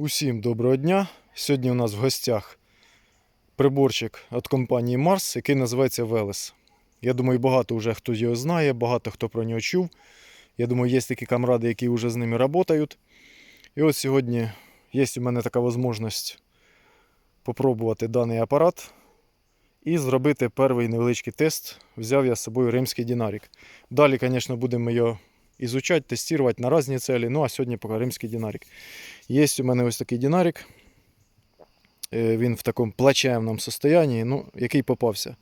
Усім доброго дня. Сьогодні у нас в гостях приборчик від компанії Mars, який називається Велес. Я думаю, багато вже хто його знає, багато хто про нього чув. Я думаю, є такі камради, які вже з ними працюють. І от сьогодні є у мене така можливість попробувати даний апарат і зробити перший невеличкий тест. Взяв я з собою римський динарік. Далі, звісно, будемо його ізучати, тестувати на різні цілі. Ну а сьогодні поки римський динарік. Є у мене ось такий динарик. Е, Він в такому плачевному состоянні, ну, який попався.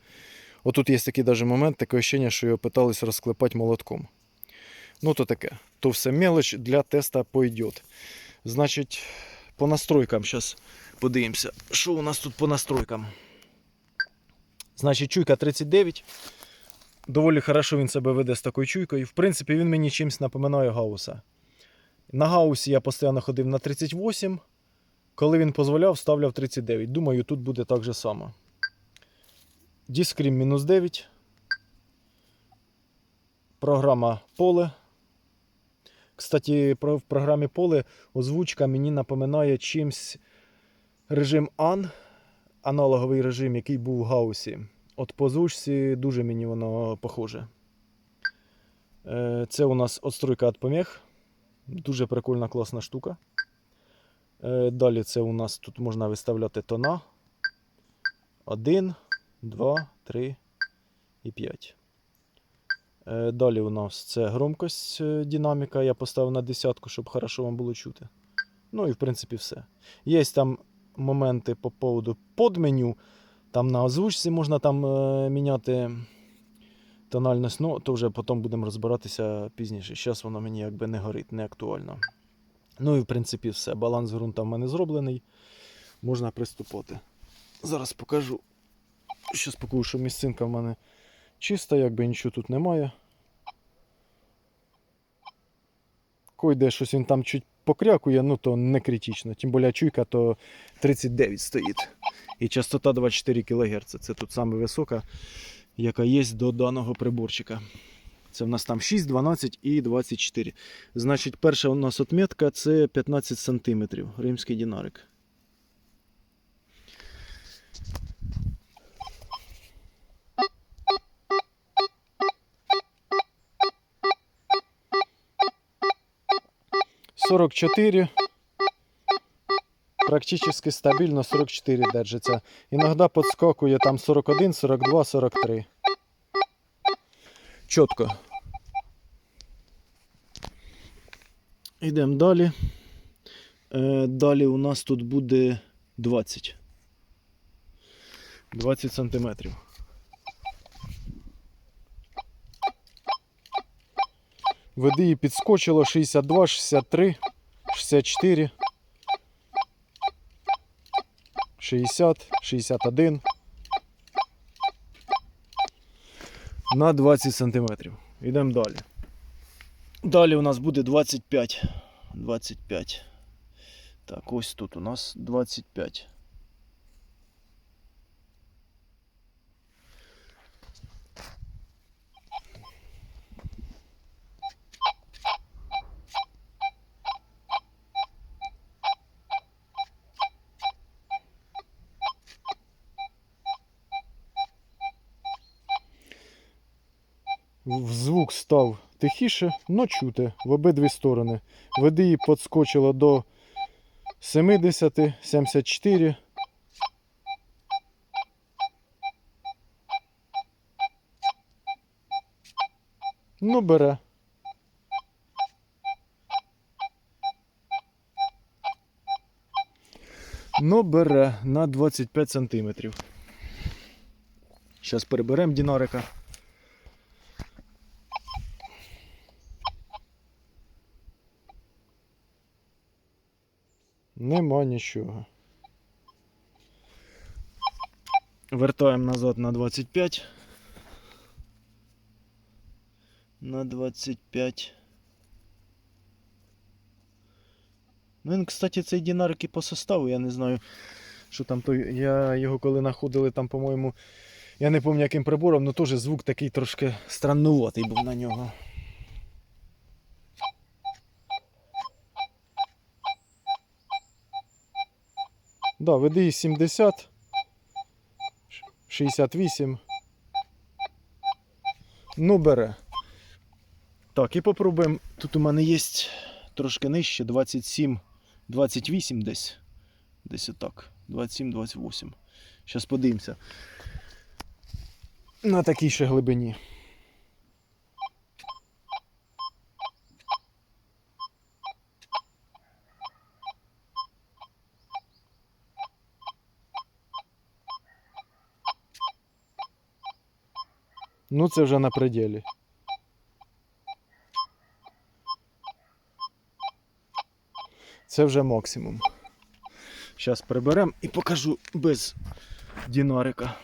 Отут є такий даже момент, таке ощущення, що його питались розклепати молотком. Ну, то таке. То все мелоч для теста пойдет. Значить, по настройкам зараз подивимося, що у нас тут по настройкам. Значить, чуйка 39. Доволі хорошо він себе веде з такою чуйкою. В принципі, він мені чимось напоминає гауса. На гаусі я постійно ходив на 38. Коли він дозволяв, ставляв 39. Думаю, тут буде так же само. Діскрім мінус 9. Програма поле. Кстати, в програмі поле озвучка мені напоминає чимсь режим AN, аналоговий режим, який був в гаусі. От по озвучці дуже мені воно похоже. Е, Це у нас отстройка від помех. Дуже прикольна класна штука. Е, Далі це у нас тут можна виставляти тона. 1, 2, 3 і 5. Е, Далі у нас це громкость е, динаміка. Я поставив на десятку, щоб хорошо вам було чути. Ну і в принципі все. Є там моменти по поводу подменю. Там на озвучці можна там міняти тональність, ну то вже потім будемо розбиратися пізніше. Зараз воно мені якби не горить, не актуально. Ну і в принципі все. Баланс ґрунта в мене зроблений. Можна приступати. Зараз покажу. Щас покажу, що місцинка в мене чиста, якби нічого тут немає. Койде щось він там чуть покрякує, ну то не критично. Тим більше чуйка то 39 стоїть. І частота 24 кГц. Це тут саме висока, яка є до даного приборчика. Це в нас там 6, 12 і 24. Значить, перша у нас отметка це 15 см. Римський динарик. Сорок чотири. Практически стабильно 44 держится. Иногда подскакує там 41, 42, 43. Чітко. Йдемо далі. Е, далі у нас тут буде 20. 20 сантиметрів. Веди її підскочило 62, 63, 64. 60, 61 на 20 сантиметрів. Йдемо далі. Далі у нас буде 25. 25. Так, ось тут у нас 25. Звук став тихіше, но чути в обидві сторони. Веди її підскочило до 70, 74. Ну, бере. Ну, бере на 25 сантиметрів. Зараз переберемо динарика. Нема нічого. Вертаємо назад на 25. На 25. Ну, він, кстати, цей динарик і по составу, я не знаю, що там той. Я його коли знаходили там, по-моєму, я не пам'ятаю яким прибором, але теж звук такий трошки страннуватий був на нього. Да, ВДІ 70, 68. Ну, бере. Так, і попробуємо. Тут у мене є трошки нижче, 27, 28 десь. Десь отак. 27-28. Зараз подивимося. На такій ще глибині. Ну, це вже на пределі. Це вже максимум. Зараз приберемо і покажу без дінарика.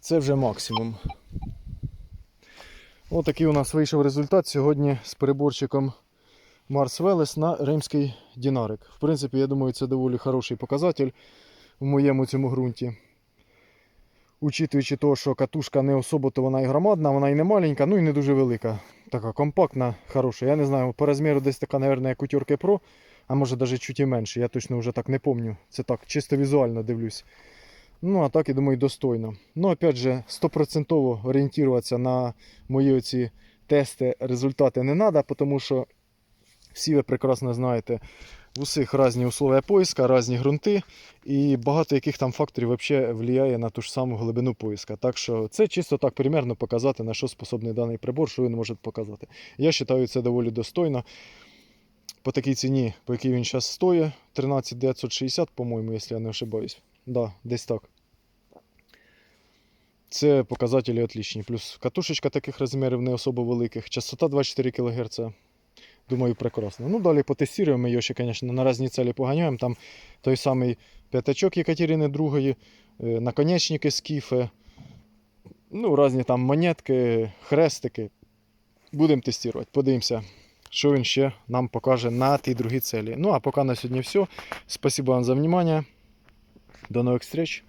Це вже максимум. Отакий у нас вийшов результат сьогодні з переборчиком Марс Велес на римський дінарик. В принципі, я думаю, це доволі хороший показатель в моєму цьому ґрунті. Учитуючи того, що катушка не особо то вона і громадна, вона і не маленька, ну і не дуже велика. Така компактна, хороша. Я не знаю, по розміру десь така, мабуть, як у Тюрки Pro, а може навіть чуть і менше. Я точно вже так не пам'ятаю. Це так, чисто візуально дивлюсь. Ну, а так, я думаю, достойно. Ну, опять же, 100% орієнтуватися на мої оці тести, результати не треба, тому що всі ви прекрасно знаєте, в усіх різні условия поиска, різні ґрунти, і багато яких там факторів взагалі впливає на ту ж саму глибину поиска. Так що це чисто так примерно показати, на що способний даний прибор, що він може показати. Я вважаю, це доволі достойно. По такій ціні, по якій він зараз стоїть, 13 960, по-моєму, якщо я не ошибаюсь. Да, десь так. Це показателі отличні. Плюс катушечка таких розмірів не особо великих. Частота 24 кГц. Думаю, прекрасно. Ну, далі потестуємо його ще, звісно, на різні цілі поганяємо. Там той самий п'ятачок Екатерини II, е, наконечники скіфи, ну, різні там монетки, хрестики. Будемо тестувати. Подивимося, що він ще нам покаже на тій другій цілі. Ну, а поки на сьогодні все. Спасибо вам за внимание. До нових встреч.